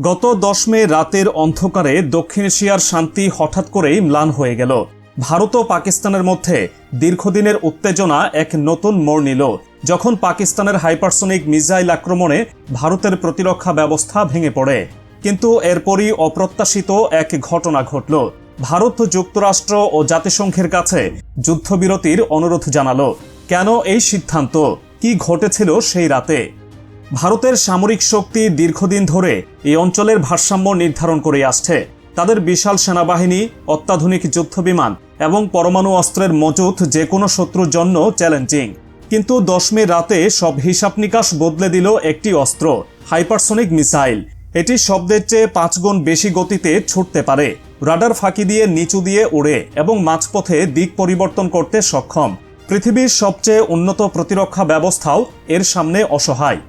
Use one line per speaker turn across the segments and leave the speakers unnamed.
গত দশ মে রাতের অন্ধকারে দক্ষিণ এশিয়ার শান্তি হঠাৎ করেই ম্লান হয়ে গেল। ভারত ও পাকিস্তানের মধ্যে দীর্ঘদিনের উত্তেজনা এক নতুন মোড় নিল, যখন পাকিস্তানের হাইপারসোনিক মিসাইল আক্রমণে ভারতের প্রতিরক্ষা ব্যবস্থা ভেঙে পড়ে। কিন্তু এরপরই অপ্রত্যাশিত এক ঘটনা ঘটল। ভারত যুক্তরাষ্ট্র ও জাতিসংঘের কাছে যুদ্ধবিরতির অনুরোধ জানালো। কেন এই সিদ্ধান্ত? কি ঘটেছিল সেই রাতে? ভারতের সামরিক শক্তি দীর্ঘদিন ধরে এই অঞ্চলের ভারসাম্য নির্ধারণ করে আসছে। তাদের বিশাল সেনাবাহিনী, অত্যাধুনিক যুদ্ধবিমান এবং পরমাণু অস্ত্রের মজুত যে কোনো শত্রুর জন্য চ্যালেঞ্জিং। কিন্তু দশ মে রাতে সব হিসাব নিকাশ বদলে দিল একটি অস্ত্র, হাইপারসোনিক মিসাইল। এটি শব্দের চেয়ে পাঁচ গুণ বেশি গতিতে ছুটতে পারে। রাডার ফাঁকি দিয়ে নিচু দিয়ে ওড়ে এবং মাঝপথে দিক পরিবর্তন করতে সক্ষম। পৃথিবীর সবচেয়ে উন্নত প্রতিরক্ষা ব্যবস্থাও এর সামনে অসহায়।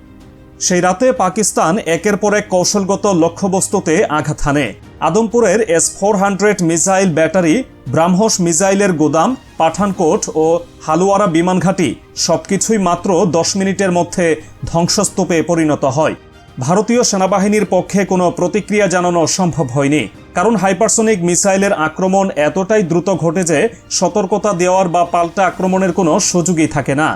সেই রাতে পাকিস্তান একের পর এক কৌশলগত লক্ষ্যবস্তুতে আঘাত হানে। আদমপুরের S four hundred missile battery, BrahMos মিসাইলের গোদাম, পাঠানকোট ও হালুয়ারা বিমান ঘাঁটি সবকিছুই মাত্র দশ মিনিটের মধ্যে ধ্বংসস্তূপে পরিণত হয়। ভারতীয় সেনাবাহিনীর পক্ষে কোনো প্রতিক্রিয়া জানানো সম্ভব হয়নি, কারণ হাইপারসোনিক মিসাইলের আক্রমণ এতটাই দ্রুত ঘটে যে সতর্কতা দেওয়ার বা পাল্টা আক্রমণের কোনো সুযোগই থাকে না।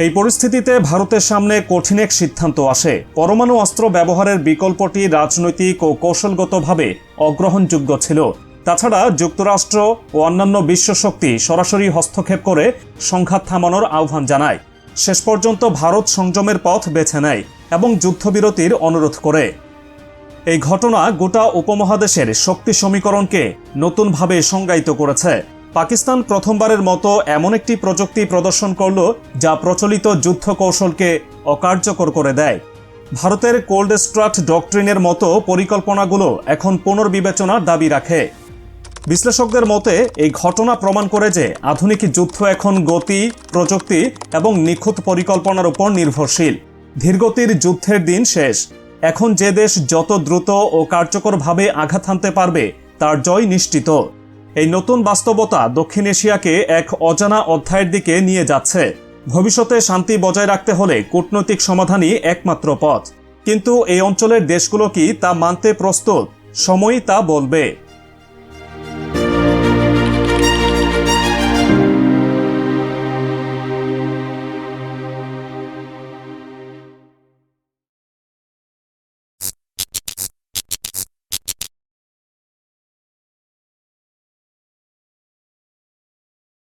এই পরিস্থিতিতে ভারতের সামনে কঠিন এক সিদ্ধান্ত আসে। পরমাণু অস্ত্র ব্যবহারের বিকল্পটি রাজনৈতিক ও কৌশলগতভাবে অগ্রহণযোগ্য ছিল। তাছাড়া যুক্তরাষ্ট্র ও অন্যান্য বিশ্বশক্তি সরাসরি হস্তক্ষেপ করে সংঘাত থামানোর আহ্বান জানায়। শেষ পর্যন্ত ভারত সংযমের পথ বেছে নেয় এবং যুদ্ধবিরতির অনুরোধ করে। এই ঘটনা গোটা উপমহাদেশের শক্তি সমীকরণকে নতুনভাবে সংজ্ঞায়িত করেছে। পাকিস্তান প্রথমবারের মতো এমন একটি প্রযুক্তি প্রদর্শন করল যা প্রচলিত যুদ্ধ কৌশলকে অকার্যকর করে দেয়। ভারতের কোল্ড স্ট্রাট ডকট্রিনের মতো পরিকল্পনাগুলো এখন পুনর্বিবেচনার দাবি রাখে। বিশ্লেষকদের মতে, এই ঘটনা প্রমাণ করে যে আধুনিক যুদ্ধ এখন গতি, প্রযুক্তি এবং নিখুঁত পরিকল্পনার উপর নির্ভরশীল। ধীরগতির যুদ্ধের দিন শেষ। এখন যে দেশ যত দ্রুত ও কার্যকরভাবে আঘাত হানতে পারবে, তার জয় নিশ্চিত। এই নতুন বাস্তবতা দক্ষিণ এশিয়াকে এক অজানা অধ্যায়ের দিকে নিয়ে যাচ্ছে। ভবিষ্যতে শান্তি বজায় রাখতে হলে কূটনৈতিক সমাধানই একমাত্র পথ। কিন্তু এই অঞ্চলের দেশগুলো কি তা মানতে প্রস্তুত? সময়ই তা বলবে।